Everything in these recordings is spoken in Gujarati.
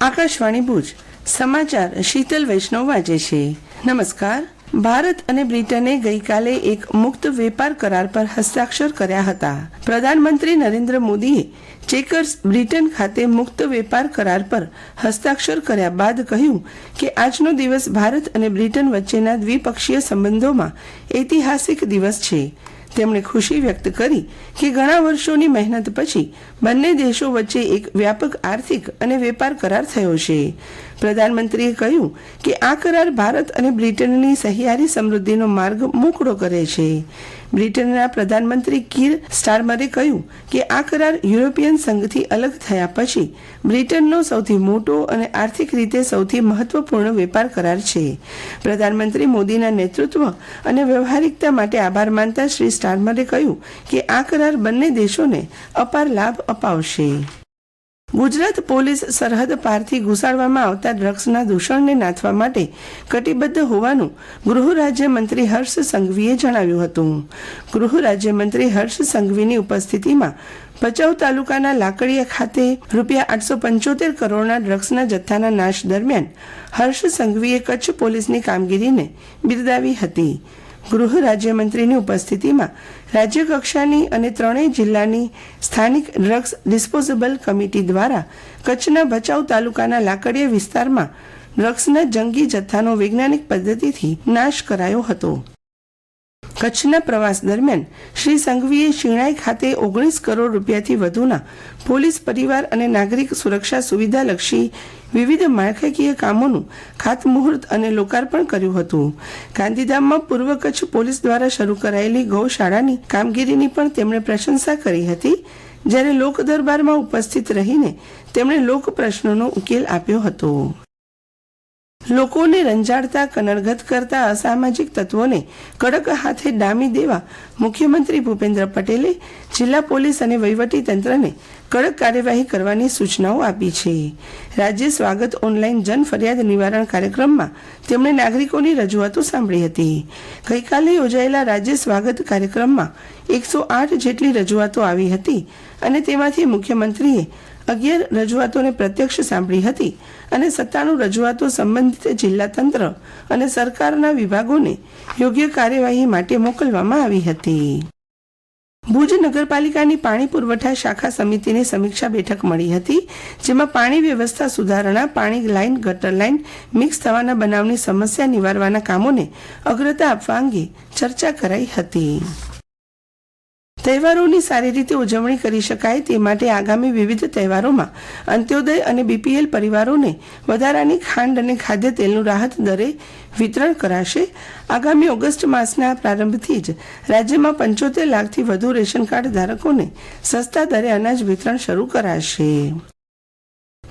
આકાશવાણી ભુજ. સમાચાર શીતલ વૈષ્ણવ વાંચે છે. નમસ્કાર. ભારત અને બ્રિટને ગઈકાલે એક મુક્ત વેપાર કરાર પર હસ્તાક્ષર કર્યા હતા. પ્રધાનમંત્રી નરેન્દ્ર મોદીએ ચેકર્સ બ્રિટન ખાતે મુક્ત વેપાર કરાર પર હસ્તાક્ષર કર્યા બાદ કહ્યું કે આજનો દિવસ ભારત અને બ્રિટન વચ્ચેના દ્વિપક્ષીય સંબંધોમાં ઐતિહાસિક દિવસ છે. તેમણે ખુશી વ્યક્ત કરી કે ઘણા વર્ષોની મહેનત પછી બંને દેશો વચ્ચે એક વ્યાપક આર્થિક અને વેપાર કરાર થયો છે. પ્રધાનમંત્રીએ કહ્યું કે આ કરાર ભારત અને બ્રિટનની સહિયારી સમૃદ્ધિનો માર્ગ મોકળો કરે છે. બ્રિટનના પ્રધાનમંત્રી કીર સ્ટારમરે કહ્યું કે આ કરાર યુરોપિયન સંઘથી અલગ થયા પછી બ્રિટનનો સૌથી મોટો અને આર્થિક રીતે સૌથી મહત્વપૂર્ણ વેપાર કરાર છે. પ્રધાનમંત્રી મોદીના નેતૃત્વ અને વ્યવહારિકતા માટે આભાર માનતા શ્રી સ્ટારમરે કહ્યું કે આ કરાર બંને દેશોને અપાર લાભ અપાવશે. ગુજરાત પોલીસ સરહદ પારથી ઘુસાડવામાં આવતા ડ્રગ્સના દૂષણને નાથવા માટે કટિબદ્ધ હોવાનું ગૃહ રાજ્યમંત્રી હર્ષ સંઘવીએ જણાવ્યું હતું. ગૃહ રાજ્યમંત્રી હર્ષ સંઘવીની ઉપસ્થિતિમાં ભચાઉ તાલુકાના લાકડીયા ખાતે રૂપિયા આઠસો પંચોતેર કરોડના ડ્રગ્સના જથ્થાના નાશ દરમિયાન હર્ષ સંઘવીએ કચ્છ પોલીસની કામગીરીને બિરદાવી હતી. ગૃહ રાજ્યમંત્રીની ઉપસ્થિતિમાં રાજ્યકક્ષાની અને ત્રણેય જિલ્લાની સ્થાનિક ડ્રગ્સ ડિસ્પોઝેબલ કમિટી દ્વારા કચ્છના ભચાઉ તાલુકાના લાકડીયા વિસ્તારમાં ડ્રગ્સના જંગી જથ્થાનો વૈજ્ઞાનિક પદ્ધતિથી નાશ કરાયો હતો. કચ્છના પ્રવાસ દરમિયાન શ્રી સંઘવીએ શિણાઈ ખાતે ઓગણીસ કરોડ રૂપિયાથી વધુના પોલીસ પરિવાર અને નાગરિક સુરક્ષા સુવિધાલક્ષી વિવિધ માળખાકીય કામોનું ખાતમુહૂર્ત અને લોકાર્પણ કર્યું હતું. ગાંધીધામમાં પૂર્વ કચ્છ પોલીસ દ્વારા શરૂ કરાયેલી ગૌશાળાની કામગીરીની પણ તેમણે પ્રશંસા કરી હતી. જ્યારે લોક દરબારમાં ઉપસ્થિત રહીને તેમણે લોક પ્રશ્નોનો ઉકેલ આપ્યો હતો. લોકોને રંજાડતા કનડગત કરતા અસામાજિક તત્વોને કડક હાથે ડામી દેવા મુખ્યમંત્રી ભૂપેન્દ્ર પટેલે જિલ્લા પોલીસ અને વહીવટી તંત્રને કડક કાર્યવાહી કરવાની સૂચનાઓ આપી છે. રાજ્ય સ્વાગત ઓનલાઈન જન ફરિયાદ નિવારણ કાર્યક્રમમાં તેમણે નાગરિકોની રજૂઆતો સાંભળી હતી. ગઈકાલે યોજાયેલા રાજ્ય સ્વાગત કાર્યક્રમમાં એકસો આઠ જેટલી રજૂઆતો આવી હતી અને તેમાંથી મુખ્યમંત્રીએ અગિયાર રજૂઆતોને પ્રત્યક્ષ સાંભળી હતી અને સત્તાણું રજૂઆતો સંબંધિત જિલ્લા તંત્ર અને સરકારના વિભાગોને યોગ્ય કાર્યવાહી માટે મોકલવામાં આવી હતી. ભુજ નગરપાલિકાની પાણી પુરવઠા શાખા સમિતિની સમીક્ષા બેઠક મળી હતી, જેમાં પાણી વ્યવસ્થા સુધારણા, પાણી લાઇન, ગટર લાઇન મિક્સ થવાના બનાવની સમસ્યા નિવારવાના કામોને અગ્રતા આપવા અંગે ચર્ચા કરાઈ હતી. તહેવારોની સારી રીતે ઉજવણી કરી શકાય તે માટે આગામી વિવિધ તહેવારોમાં અંત્યોદય અને બીપીએલ પરિવારોને વધારાની ખાંડ અને ખાદ્ય તેલનું રાહત દરે વિતરણ કરાશે. આગામી ઓગસ્ટ માસના પ્રારંભથી જ રાજ્યમાં પંચોતેર લાખથી વધુ રેશન કાર્ડ ધારકોને સસ્તા દરે અનાજ વિતરણ શરૂ કરાશે.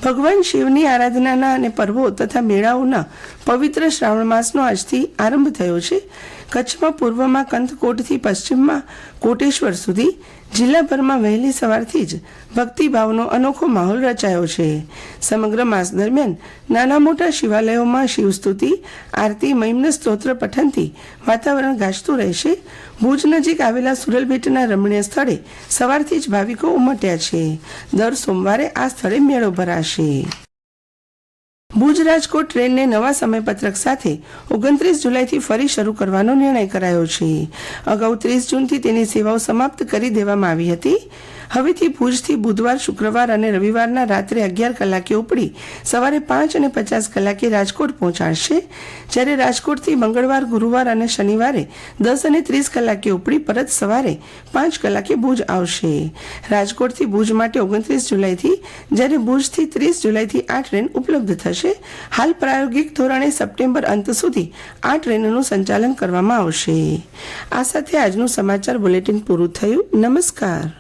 ભગવાન શિવની આરાધનાના અને પર્વો તથા મેળાઓના પવિત્ર શ્રાવણ માસનો આજથી આરંભ થયો છે. કચ્છમાં પૂર્વમાં કંથકોટથી પશ્ચિમમાં કોટેશ્વર સુધી જિલ્લાભરમાં વહેલી સવારથી જ ભક્તિભાવનો અનોખો માહોલ રચાયો છે. સમગ્ર માસ દરમિયાન નાના મોટા શિવાલયોમાં શિવસ્તુતિ, આરતી, મહિમ્ન સ્તોત્ર, પઠનથી વાતાવરણ ગાજતું રહેશે. ભુજ નજીક આવેલા સુરલભેટના રમણીય સ્થળે સવારથી જ ભાવિકો ઉમટ્યા છે. દર સોમવારે આ સ્થળે મેળો ભરાશે. ભુજ રાજકોટ ટ્રેનને નવા સમયપત્રક સાથે ઓગણત્રીસ જુલાઈથી ફરી શરૂ કરવાનો નિર્ણય કરાયો છે. અગાઉ ત્રીસ જૂનથી તેની સેવાઓ સમાપ્ત કરી દેવામાં આવી હતી. હવેથી ભુજથી બુધવાર, શુક્રવાર અને રવિવારના રાત્રે અગિયાર કલાકે ઉપડી સવારે પાંચ અને પચાસ કલાકે રાજકોટ પહોંચાડશે. જ્યારે રાજકોટથી મંગળવાર, ગુરુવાર અને શનિવારે દસ અને ત્રીસ કલાકે ઉપડી પરત સવારે પાંચ કલાકે ભુજ આવશે. રાજકોટથી ભુજ માટે ઓગણત્રીસ જુલાઈથી જ્યારે ભુજથી ત્રીસ જુલાઈથી આ ટ્રેન ઉપલબ્ધ થશે. હાલ પ્રાયોગિક ધોરણે સપ્ટેમ્બર અંત સુધી આ ટ્રેનનું સંચાલન કરવામાં આવશે. આ સાથે આજનું સમાચાર બુલેટિન પૂરું થયું. નમસ્કાર.